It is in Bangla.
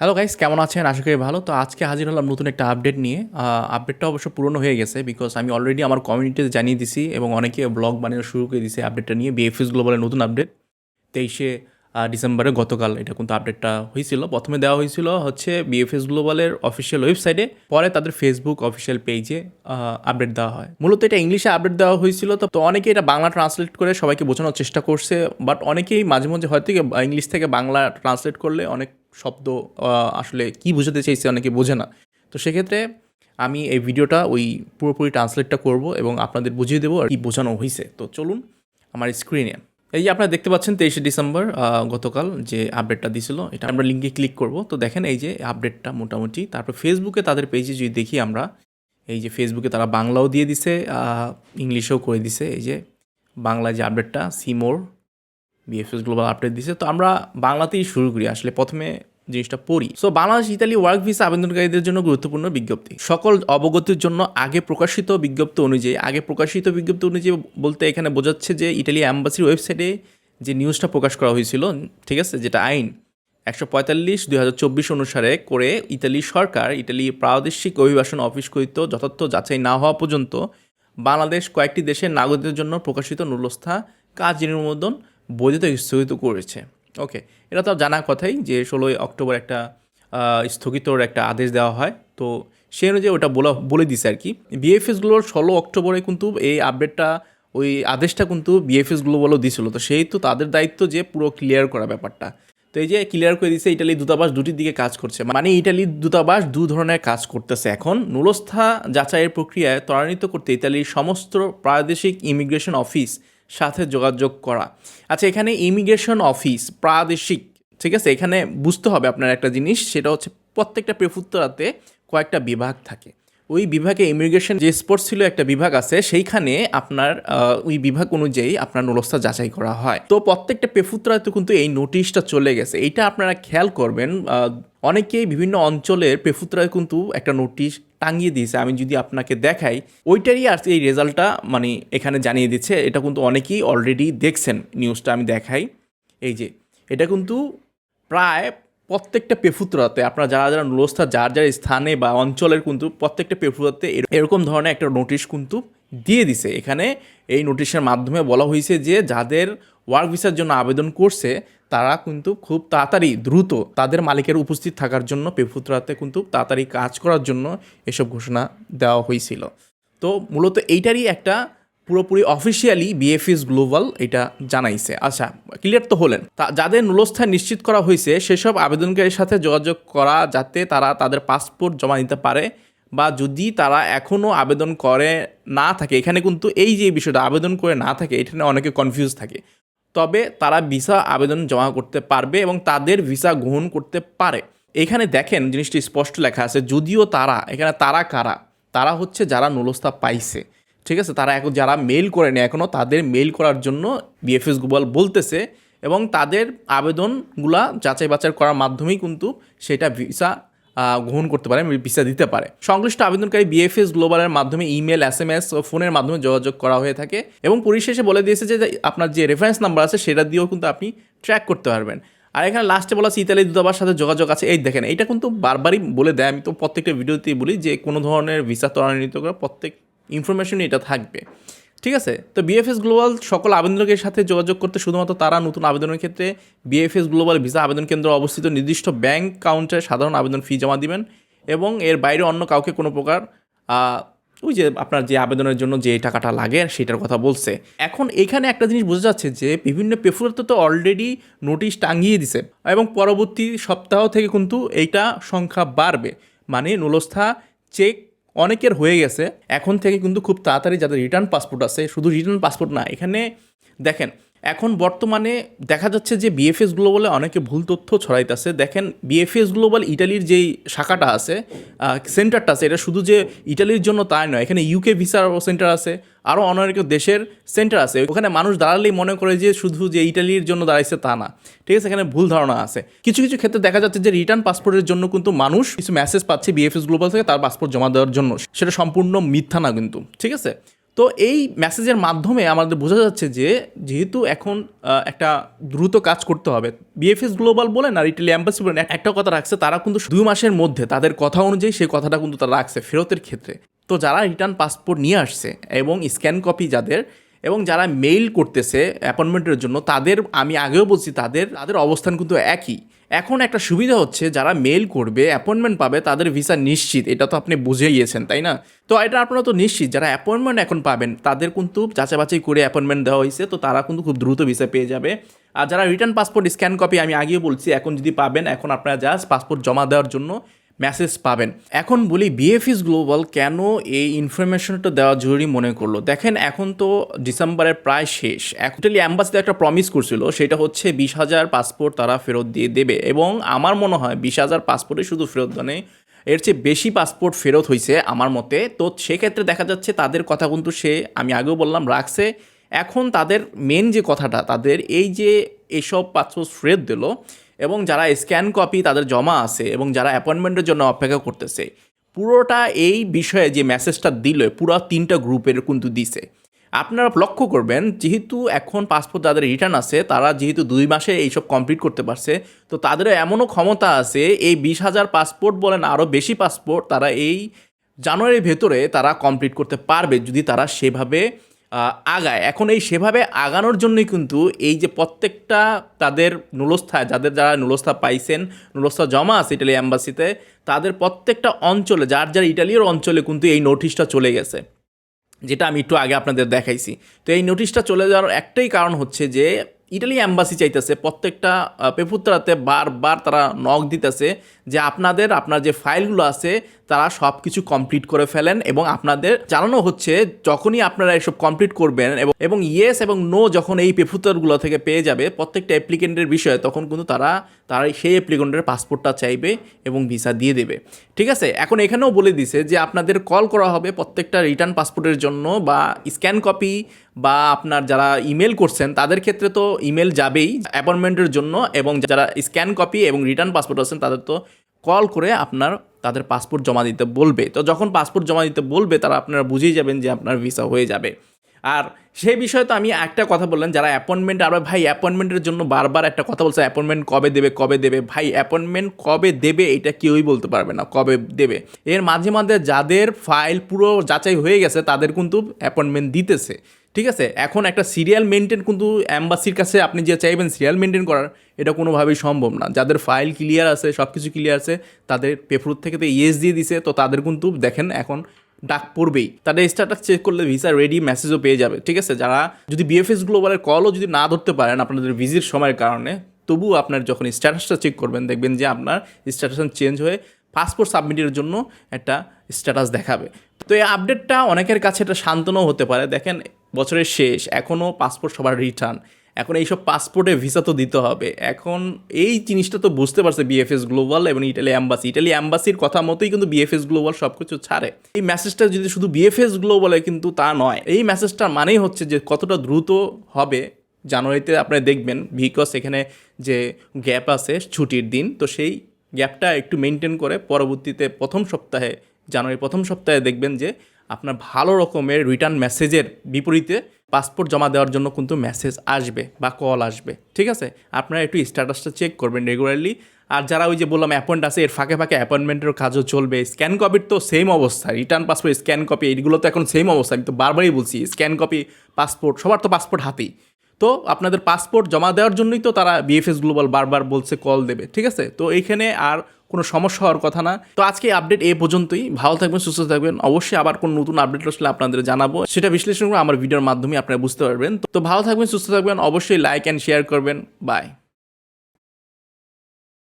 হ্যালো গাইস কেমন আছেন? আশা করি ভালো। তো আজকে হাজির হলাম নতুন একটা আপডেট নিয়ে। আপডেটটা অবশ্য পুরনো হয়ে গেছে বিকজ আমি অলরেডি আমার কমিউনিটিতে জানিয়ে দিছি এবং অনেকে ব্লগ বানানো শুরু করে দিছে আপডেটটা নিয়ে বিএফএস গ্লোবালের নতুন আপডেট তেইশে ডিসেম্বরে গতকাল, এটা কিন্তু আপডেটটা হয়েছিল। প্রথমে দেওয়া হয়েছিল হচ্ছে বিএফএস গ্লোবালের অফিসিয়াল ওয়েবসাইটে পরে তাদের ফেসবুক অফিসিয়াল পেজে আপডেট দেওয়া হয়। মূলত এটা ইংলিশে আপডেট দেওয়া হয়েছিল, তো অনেকে এটা বাংলা ট্রান্সলেট করে সবাইকে বোঝানোর চেষ্টা করছে বাট অনেকেই মাঝে মাঝে হয়তো ইংলিশ থেকে বাংলা ট্রান্সলেট করলে অনেক শব্দ আসলে কি বোঝাতে চাইছে অনেকে বোঝে না। তো সেক্ষেত্রে আমি এই ভিডিওটা ওই পুরোপুরি ট্রান্সলেটটা করব এবং আপনাদের বুঝিয়ে দেবো আর কি বোঝানো হয়েছে। তো চলুন আমার স্ক্রিনে এই যে আপনারা দেখতে পাচ্ছেন তেইশে ডিসেম্বর গতকাল যে আপডেটটা দিছিল, এটা আমরা লিঙ্কে ক্লিক করব। তো দেখেন এই যে আপডেটটা মোটামুটি, তারপর ফেসবুকে তাদের পেজে যদি দেখি আমরা, এই যে ফেসবুকে তারা বাংলাও দিয়ে দিছে ইংলিশেও করে দিছে, এই যে বাংলা যে আপডেটটা সিমোর বিএফএস গ্লোবাল আপডেট দিছে। তো আমরা বাংলাতেই শুরু করি। আসলে প্রথমে জিনিসটা পড়ি। So Bangladesh, Italy work visa আবেদনকারীদের জন্য গুরুত্বপূর্ণ বিজ্ঞপ্তি। সকল অবগতির জন্য আগে প্রকাশিত বিজ্ঞপ্তি অনুযায়ী, আগে প্রকাশিত বিজ্ঞপ্তি অনুযায়ী বলতে এখানে বোঝাচ্ছে যে ইটালি অ্যাম্বাসির ওয়েবসাইটে যে নিউজটা প্রকাশ করা হয়েছিল, ঠিক আছে, যেটা আইন, একশো পঁয়তাল্লিশ, দুই অনুসারে করে ইতালি সরকার, ইতালি প্রাদেশিক অভিবাসন অফিস কর্তৃক যথার্থ যাচাই না হওয়া পর্যন্ত বাংলাদেশ কয়েকটি দেশের নাগরিকদের জন্য প্রকাশিত নুলস্থা কাজ অনুমোদন বৈধতা স্থগিত করেছে। ওকে এটা তো জানা কথাই যে ষোলোই অক্টোবর একটা স্থগিতর একটা আদেশ দেওয়া হয়। তো সেই অনুযায়ী ওটা বলা, বলে দিছে আর কি। বিএফএসগুলোর ষোলো অক্টোবরে কিন্তু এই আপডেটটা ওই আদেশটা কিন্তু বিএফএসগুলো গ্লোবালও দিছিল। তো সেই তো তাদের দায়িত্ব যে পুরো ক্লিয়ার করা ব্যাপারটা। তো এই যে ক্লিয়ার করে দিছে, ইটালি দূতাবাস দুটির দিকে কাজ করছে। মানে ইটালির দূতাবাস দু ধরনের কাজ করতেছে এখন। নুলস্থা যাচাইয়ের প্রক্রিয়ায় ত্বরান্বিত করতে ইতালির সমস্ত প্রাদেশিক ইমিগ্রেশন অফিস সাথে যোগাযোগ করা। আচ্ছা এখানে ইমিগ্রেশন অফিস প্রাদেশিক, ঠিক আছে? এখানে বুঝতে হবে আপনার একটা জিনিস, সেটা হচ্ছে প্রত্যেকটা প্রেফুত্তরাতে কয়েকটা বিভাগ থাকে। ওই বিভাগে ইমিগ্রেশন যে স্পোর্টস ছিল একটা বিভাগ আছে, সেইখানে আপনার ওই বিভাগ অনুযায়ী আপনার নলস্থা যাচাই করা হয়। তো প্রত্যেকটা পেফুত্রাতে কিন্তু এই নোটিশটা চলে গেছে। এইটা আপনারা খেয়াল করবেন অনেকেই বিভিন্ন অঞ্চলের পেফুত্রায় কিন্তু একটা নোটিশ টাঙিয়ে দিয়েছে, আমি যদি আপনাকে দেখাই, ওইটারই আর এই রেজাল্টটা মানে এখানে জানিয়ে দিচ্ছে, এটা কিন্তু অনেকেই অলরেডি দেখছেন নিউজটা আমি দেখাই। এই যে, এটা কিন্তু প্রায় প্রত্যেকটা পেফুতরাতে, আপনারা যারা যারা নুলস্থা, যার যার স্থানে বা অঞ্চলের কিন্তু প্রত্যেকটা পেফুতরাতে এরকম ধরনের একটা নোটিশ কিন্তু দিয়ে দিছে। এখানে এই নোটিশের মাধ্যমে বলা হয়েছে যে যাদের ওয়ার্ক ভিসার জন্য আবেদন করছে, তারা কিন্তু খুব তাড়াতাড়ি, দ্রুত তাদের মালিকের উপস্থিত থাকার জন্য পেফুত্রাতে কিন্তু তাড়াতাড়ি কাজ করার জন্য এসব ঘোষণা দেওয়া হয়েছিল। তো মূলত এইটারই একটা পুরোপুরি অফিসিয়ালি বিএফএস গ্লোবাল এটা জানাইছে। আচ্ছা ক্লিয়ার তো হলেন। তা যাদের নুলস্থান নিশ্চিত করা হয়েছে, সেসব আবেদনকারীর সাথে যোগাযোগ করা যাতে তারা তাদের পাসপোর্ট জমা দিতে পারে বা যদি তারা এখনও আবেদন করে না থাকে, এখানে কিন্তু এই যে বিষয়টা, আবেদন করে না থাকে, এখানে অনেকে কনফিউজ থাকে। তবে তারা ভিসা আবেদন জমা করতে পারবে এবং তাদের ভিসা গ্রহণ করতে পারে। এখানে দেখেন, জিনিসটি স্পষ্ট লেখা আছে, যদিও তারা, এখানে তারা কারা? তারা হচ্ছে যারা নুলস্থা পাইছে। ঠিক আছে? তারা এখন যারা মেল করেনি এখনও তাদের মেল করার জন্য বিএফএস গ্লোবাল বলতেছে এবং তাদের আবেদনগুলা যাচাই বাছাই করার মাধ্যমেই কিন্তু সেটা ভিসা গ্রহণ করতে পারে ভিসা দিতে পারে। সংশ্লিষ্ট আবেদনকারী বিএফএস গ্লোবালের মাধ্যমে ইমেল এস এম এস ও ফোনের মাধ্যমে যোগাযোগ করা হয়ে থাকে এবং পরিশেষে বলে দিয়েছে যে আপনার যে রেফারেন্স নাম্বার আছে, সেটা দিয়েও কিন্তু আপনি ট্র্যাক করতে পারবেন। আর এখানে লাস্টে বলা আছে ইতালি দূতাবাস সাথে যোগাযোগ আছে। এই দেখেন এটা কিন্তু বারবারই বলে দেয়। আমি তো প্রত্যেকটা ভিডিওতেই বলি যে, কোনো ধরনের ভিসা ত্বরান্বিত করা প্রত্যেক ইনফরমেশনই এটা থাকবে। ঠিক আছে? তো বিএফএস গ্লোবাল সকল আবেদনকারীর সাথে যোগাযোগ করতে শুধুমাত্র তারা নতুন আবেদনের ক্ষেত্রে বিএফএস গ্লোবাল ভিসা আবেদন কেন্দ্র অবস্থিত নির্দিষ্ট ব্যাংক কাউন্টারে সাধারণ আবেদন ফি জমা দিবেন এবং এর বাইরে অন্য কাউকে কোনো প্রকার ওই যে আপনার যে আবেদনের জন্য যে টাকাটা লাগে সেটার কথা বলছে। এখন এখানে একটা জিনিস বোঝা যাচ্ছে যে বিভিন্ন পেফুরাতে তো অলরেডি নোটিশ টাঙিয়ে দিছে এবং পরবর্তী সপ্তাহ থেকে কিন্তু এইটা সংখ্যা বাড়বে। মানে নুলস্থা চেক অনেকের হয়ে গেছে। এখন থেকে কিন্তু খুব তাড়াতাড়ি যাদের রিটার্ন পাসপোর্ট আছে, শুধু রিটার্ন পাসপোর্ট না, এখানে দেখেন এখন বর্তমানে দেখা যাচ্ছে যে বিএফএস গ্লোবালে অনেকে ভুল তথ্য ছড়াইতেছে। দেখেন বিএফএস গ্লোবাল ইটালির যেই শাখাটা আছে সেন্টারটা আছে, এটা শুধু যে ইটালির জন্য তাই নয়, এখানে ইউকে ভিসার সেন্টার আছে আরও অনেক দেশের সেন্টার আছে। ওখানে মানুষ দাঁড়ালেই মনে করে যে শুধু যে ইটালির জন্য দাঁড়াইছে তা না। ঠিক আছে, এখানে ভুল ধারণা আছে। কিছু কিছু ক্ষেত্রে দেখা যাচ্ছে যে রিটার্ন পাসপোর্টের জন্য কিন্তু মানুষ কিছু মেসেজ পাচ্ছে বিএফএস গ্লোবাল থেকে, তার পাসপোর্ট জমা দেওয়ার জন্য। সেটা সম্পূর্ণ মিথ্যা না কিন্তু। ঠিক আছে? তো এই মেসেজের মাধ্যমে আমাদের বোঝা যাচ্ছে যে যেহেতু এখন একটা দ্রুত কাজ করতে হবে। বিএফএস গ্লোবাল বলেন আর ইটালি অ্যাম্বাসি বলেন একটা কথা রাখছে, তারা কিন্তু দুই মাসের মধ্যে তাদের কথা অনুযায়ী সেই কথাটা কিন্তু তারা রাখছে ফেরতের ক্ষেত্রে। তো যারা রিটার্ন পাসপোর্ট নিয়ে আসছে এবং স্ক্যান কপি যাদের এবং যারা মেইল করতেছে অ্যাপয়েন্টমেন্টের জন্য, তাদের, আমি আগেও বলছি, তাদের তাদের অবস্থান কিন্তু একই। এখন একটা সুবিধা হচ্ছে, যারা মেল করবে অ্যাপয়েন্টমেন্ট পাবে, তাদের ভিসা নিশ্চিত। এটা তো আপনি বুঝে গিয়েছেন তাই না? তো এটা আপনারা তো নিশ্চিত, যারা অ্যাপয়েন্টমেন্ট এখন পাবেন, তাদের কিন্তু যাচাই বাছাই করে অ্যাপয়েন্টমেন্ট দেওয়া হয়েছে, তো তারা কিন্তু খুব দ্রুত ভিসা পেয়ে যাবে। আর যারা রিটার্ন পাসপোর্ট স্ক্যান কপি আমি আগেও বলছি, এখন যদি পাবেন, এখন আপনারা জাস্ট পাসপোর্ট জমা দেওয়ার জন্য মেসেজ পাবেন। এখন বলি বিএফএস গ্লোবাল কেন এই ইনফরমেশনটা দেওয়া জরুরি মনে করল? দেখেন, এখন তো ডিসেম্বরের প্রায় শেষ। অ্যাকচুয়ালি অ্যাম্বাসিতে একটা প্রমিস করছিল, সেটা হচ্ছে বিশ হাজার পাসপোর্ট তারা ফেরত দিয়ে দেবে এবং আমার মনে হয় বিশ হাজার পাসপোর্টে শুধু ফেরত দেয় এর চেয়ে বেশি পাসপোর্ট ফেরত হয়েছে আমার মতে। তো সেক্ষেত্রে দেখা যাচ্ছে তাদের কথা কিন্তু সে, আমি আগেও বললাম, রাখছে। এখন তাদের মেন যে কথাটা, তাদের এই যে এইসব পাসপোর্ট ফেরত দিল এবং যারা স্ক্যান কপি তাদের জমা আছে এবং যারা অ্যাপয়েন্টমেন্টের জন্য অপেক্ষা করতেছে, পুরোটা এই বিষয়ে যে মেসেজটা দিল, পুরো তিনটা গ্রুপের কিন্তু দিছে। আপনারা লক্ষ্য করবেন, যেহেতু এখন পাসপোর্ট যাদের রিটার্ন আছে, তারা যেহেতু দুই মাসে এইসব কমপ্লিট করতে পারছে, তো তাদের এমনও ক্ষমতা আছে, এই বিশ হাজার পাসপোর্ট বলেন আরও বেশি পাসপোর্ট তারা এই জানুয়ারির ভেতরে তারা কমপ্লিট করতে পারবে যদি তারা সেভাবে আগায়। এখন এই সেভাবে আগানোর জন্যই কিন্তু এই যে প্রত্যেকটা তাদের নুলস্থা, যাদের যারা নুলস্থা পাইছেন, নুলস্থা জমা আছে ইটালি অ্যাম্বাসিতে তাদের প্রত্যেকটা অঞ্চলে, যার যার ইটালির অঞ্চলে কিন্তু এই নোটিশটা চলে গেছে, যেটা আমি একটু আগে আপনাদের দেখাইছি। তো এই নোটিশটা চলে যাওয়ার একটাই কারণ হচ্ছে যে ইটালি অ্যাম্বাসি চাইতেছে প্রত্যেকটা পেপুত্রাতে বারবার তারা নখ দিতেছে যে আপনাদের, আপনার যে ফাইলগুলো আছে তারা সব কিছু কমপ্লিট করে ফেলেন এবং আপনাদের জানানো হচ্ছে যখনই আপনারা এসব কমপ্লিট করবেন এবং ইয়েস এবং নো যখন এই পেপুত্রগুলো থেকে পেয়ে যাবে, প্রত্যেকটা অ্যাপ্লিকেন্টের বিষয়ে তখন কিন্তু তারা তারা সেই অ্যাপ্লিকেন্টের পাসপোর্টটা চাইবে এবং ভিসা দিয়ে দেবে। ঠিক আছে? এখন এখানেও বলে দিছে যে আপনাদের কল করা হবে প্রত্যেকটা রিটার্ন পাসপোর্টের জন্য বা স্ক্যান কপি বা আপনার যারা ইমেল করছেন, তাদের ক্ষেত্রে তো ইমেল যাবেই অ্যাপয়েন্টমেন্টের জন্য এবং যারা স্ক্যান কপি এবং রিটার্ন পাসপোর্ট আছেন, তাদের তো কল করে আপনার তাদের পাসপোর্ট জমা দিতে বলবে। তো যখন পাসপোর্ট জমা দিতে বলবে, তারা আপনারা বুঝেই যাবেন যে আপনার ভিসা হয়ে যাবে। আর সেই বিষয়ে তো আমি একটা কথা বললেন যারা অ্যাপয়েন্টমেন্ট আর ভাই অ্যাপয়েন্টমেন্টের জন্য বারবার একটা কথা বলছে অ্যাপয়েন্টমেন্ট কবে দেবে কবে দেবে? ভাই অ্যাপয়েন্টমেন্ট কবে দেবে, এটা কেউই বলতে পারবে না, কবে দেবে? এর মাঝে মাঝে যাদের ফাইল পুরো যাচাই হয়ে গেছে, তাদের কিন্তু অ্যাপয়েন্টমেন্ট দিতেছে। ঠিক আছে? এখন একটা সিরিয়াল মেনটেন কিন্তু অ্যাম্বাসির কাছে আপনি যে চাইবেন সিরিয়াল মেনটেন করার, এটা কোনোভাবেই সম্ভব না। যাদের ফাইল ক্লিয়ার আছে সব কিছু ক্লিয়ার আছে, তাদের পেফরুট থেকে তো ইয়েস দিয়ে দিছে, তো তাদের কিন্তু দেখেন এখন ডাক পড়বেই। তাদের স্ট্যাটাস চেক করলে ভিসা রেডি মেসেজও পেয়ে যাবে, ঠিক আছে? যারা যদি বিএফএস গ্লোবালের কলও যদি না ধরতে পারেন আপনাদের ভিজির সময়ের কারণে তবুও আপনার যখন স্ট্যাটাসটা চেক করবেন, দেখবেন যে আপনার স্ট্যাটাস চেঞ্জ হয়ে পাসপোর্ট সাবমিটের জন্য একটা স্ট্যাটাস দেখাবে। তো এই আপডেটটা অনেকের কাছে এটা শান্তনও হতে পারে। দেখেন বছরের শেষ, এখনও পাসপোর্ট সবার রিটার্ন এখন এইসব পাসপোর্টে ভিসা তো দিতে হবে। এখন এই জিনিসটা তো বুঝতে পারছে বিএফএস গ্লোবাল এবং ইটালি অ্যাম্বাসি ইটালি অ্যাম্বাসির কথা মতোই কিন্তু বিএফএস গ্লোবাল সব কিছু ছাড়ে। এই মেসেজটা যদি শুধু বিএফএস গ্লোবালে কিন্তু তা নয়, এই মেসেজটার মানেই হচ্ছে যে কতটা দ্রুত হবে। জানুয়ারিতে আপনারা দেখবেন বিকজ এখানে যে গ্যাপ আছে ছুটির দিন, তো সেই গ্যাপটা একটু মেনটেন করে পরবর্তীতে প্রথম সপ্তাহে, জানুয়ারির প্রথম সপ্তাহে দেখবেন যে আপনার ভালো রকমের রিটার্ন মেসেজের বিপরীতে পাসপোর্ট জমা দেওয়ার জন্য কিন্তু মেসেজ আসবে বা কল আসবে, ঠিক আছে? আপনারা একটু স্ট্যাটাসটা চেক করবেন রেগুলারলি আর যারা ওই যে বললাম অ্যাপয়েন্ট আছে, এর ফাঁকে ফাঁকে অ্যাপয়েন্টমেন্টের কাজও চলবে। স্ক্যান কপির তো সেম অবস্থা রিটার্ন পাসপোর্ট স্ক্যান কপি এইগুলো তো এখন সেম অবস্থা, আমি তো বারবারই বলছি স্ক্যান কপি পাসপোর্ট সবার তো পাসপোর্ট হাতেই। তো আপনাদের পাসপোর্ট জমা দেওয়ার জন্যই তো তারা বিএফএস গ্লোবাল বারবার বলছে কল দেবে, ঠিক আছে? তো এইখানে আর কোনো সমস্যা হওয়ার কথা না। তো আজকে আপডেট এ পর্যন্তই। ভালো থাকবেন, সুস্থ থাকবেন। অবশ্যই আবার কোনো নতুন আপডেট আসলে আপনাদের জানাব। সেটা বিশ্লেষণ করে আমার ভিডিওর মাধ্যমে আপনারা বুঝতে পারবেন। তো ভালো থাকবেন, সুস্থ থাকবেন। অবশ্যই লাইক অ্যান্ড শেয়ার করবেন। বাই